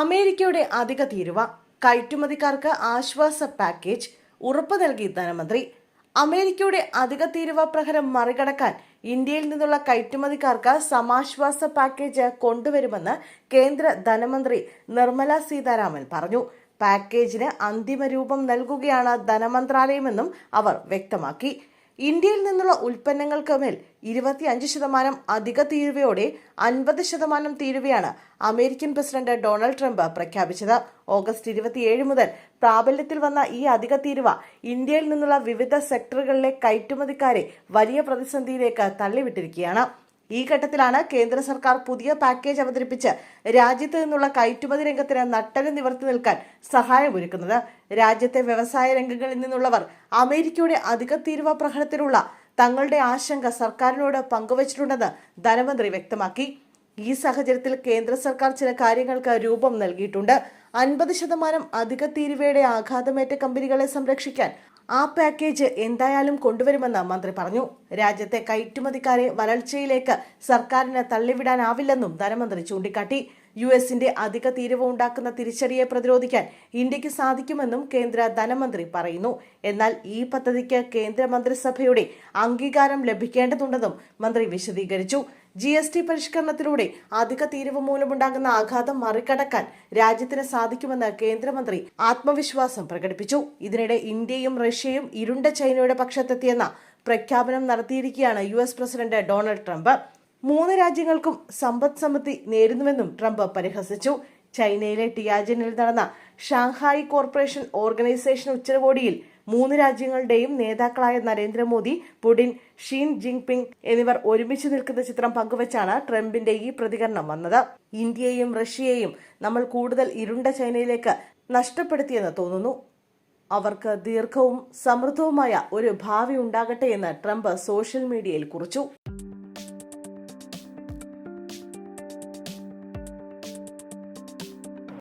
അമേരിക്കയുടെ അധിക തീരുവ കയറ്റുമതിക്കാർക്ക് ആശ്വാസ പാക്കേജ് ഉറപ്പു നൽകി ധനമന്ത്രി. അമേരിക്കയുടെ അധിക തീരുവ പ്രഹരം മറികടക്കാൻ ഇന്ത്യയിൽ നിന്നുള്ള കയറ്റുമതിക്കാർക്ക് സമാശ്വാസ പാക്കേജ് കൊണ്ടുവരുമെന്ന് കേന്ദ്ര ധനമന്ത്രി നിർമ്മല സീതാരാമൻ പറഞ്ഞു. പാക്കേജിന് അന്തിമ രൂപം നൽകുകയാണ് ധനമന്ത്രാലയമെന്നും അവർ വ്യക്തമാക്കി. ഇന്ത്യയിൽ നിന്നുള്ള ഉൽപ്പന്നങ്ങൾക്ക് മേൽ ഇരുപത്തിയഞ്ച് ശതമാനം അധിക തീരുവയോടെ അൻപത് ശതമാനം തീരുവയാണ് അമേരിക്കൻ പ്രസിഡന്റ് ഡൊണാൾഡ് ട്രംപ് പ്രഖ്യാപിച്ചത്. ഓഗസ്റ്റ് ഇരുപത്തിയേഴ് മുതൽ പ്രാബല്യത്തിൽ വന്ന ഈ അധിക തീരുവ ഇന്ത്യയിൽ നിന്നുള്ള വിവിധ സെക്ടറുകളിലെ കയറ്റുമതിക്കാരെ വലിയ പ്രതിസന്ധിയിലേക്ക് തള്ളിവിട്ടിരിക്കുകയാണ്. ഈ ഘട്ടത്തിലാണ് കേന്ദ്ര സർക്കാർ പുതിയ പാക്കേജ് അവതരിപ്പിച്ച് രാജ്യത്ത് നിന്നുള്ള കയറ്റുമതി രംഗത്തിന് നട്ടൽ നിവർത്തി നിൽക്കാൻ സഹായമൊരുക്കുന്നത്. രാജ്യത്തെ വ്യവസായ രംഗങ്ങളിൽ നിന്നുള്ളവർ അമേരിക്കയുടെ അധിക തീരുവ പ്രഹരത്തിലുള്ള തങ്ങളുടെ ആശങ്ക സർക്കാരിനോട് പങ്കുവച്ചിട്ടുണ്ടെന്ന് ധനമന്ത്രി വ്യക്തമാക്കി. ഈ സാഹചര്യത്തിൽ കേന്ദ്ര സർക്കാർ ചില കാര്യങ്ങൾക്ക് രൂപം നൽകിയിട്ടുണ്ട്. അൻപത് ശതമാനം അധിക തീരുവയുടെ ആഘാതമേറ്റ കമ്പനികളെ സംരക്ഷിക്കാൻ ആ പാക്കേജ് എന്തായാലും കൊണ്ടുവരുമെന്ന് മന്ത്രി പറഞ്ഞു. രാജ്യത്തെ കയറ്റുമതിക്കാരെ വരൾച്ചയിലേക്ക് സർക്കാരിന് തള്ളിവിടാനാവില്ലെന്നും ധനമന്ത്രി ചൂണ്ടിക്കാട്ടി. യു എസിന്റെ അധിക തീരുവ ഉണ്ടാക്കുന്ന തിരിച്ചടിയെ പ്രതിരോധിക്കാൻ ഇന്ത്യയ്ക്ക് സാധിക്കുമെന്നും കേന്ദ്ര ധനമന്ത്രി പറയുന്നു. എന്നാൽ ഈ പദ്ധതിക്ക് കേന്ദ്രമന്ത്രിസഭയുടെ അംഗീകാരം ലഭിക്കേണ്ടതുണ്ടെന്നും മന്ത്രി വിശദീകരിച്ചു. ജി എസ് ടി പരിഷ്കരണത്തിലൂടെ അധിക തീരുവ മൂലമുണ്ടാകുന്ന ആഘാതം മറികടക്കാൻ രാജ്യത്തിന് സാധിക്കുമെന്ന് കേന്ദ്രമന്ത്രി ആത്മവിശ്വാസം പ്രകടിപ്പിച്ചു. ഇതിനിടെ ഇന്ത്യയും റഷ്യയും ഇരുണ്ട ചൈനയുടെ പക്ഷത്തെത്തിയെന്ന പ്രഖ്യാപനം നടത്തിയിരിക്കുകയാണ് യു പ്രസിഡന്റ് ഡൊണാൾഡ് ട്രംപ്. മൂന്ന് രാജ്യങ്ങൾക്കും സമ്പദ് സമൃദ്ധി നേരുന്നുവെന്നും ട്രംപ് പരിഹസിച്ചു. ചൈനയിലെ ടിയാജനിൽ നടന്ന ഷാങ്ഹായ് കോർപ്പറേഷൻ ഓർഗനൈസേഷൻ ഉച്ചകോടിയിൽ മൂന്ന് രാജ്യങ്ങളുടെയും നേതാക്കളായ നരേന്ദ്രമോദി പുടിൻ ഷീൻ ജിങ്പിങ് എന്നിവർ ഒരുമിച്ച് നിൽക്കുന്ന ചിത്രം പങ്കുവച്ചാണ് ട്രംപിന്റെ ഈ പ്രതികരണം വന്നത്. ഇന്ത്യയെയും റഷ്യയെയും നമ്മൾ കൂടുതൽ ഇരുണ്ട ചൈനയിലേക്ക് നഷ്ടപ്പെടുത്തിയെന്ന് തോന്നുന്നു. അവർക്ക് ദീർഘവും സമൃദ്ധവുമായ ഒരു ഭാവി ഉണ്ടാകട്ടെ എന്ന് ട്രംപ് സോഷ്യൽ മീഡിയയിൽ കുറിച്ചു.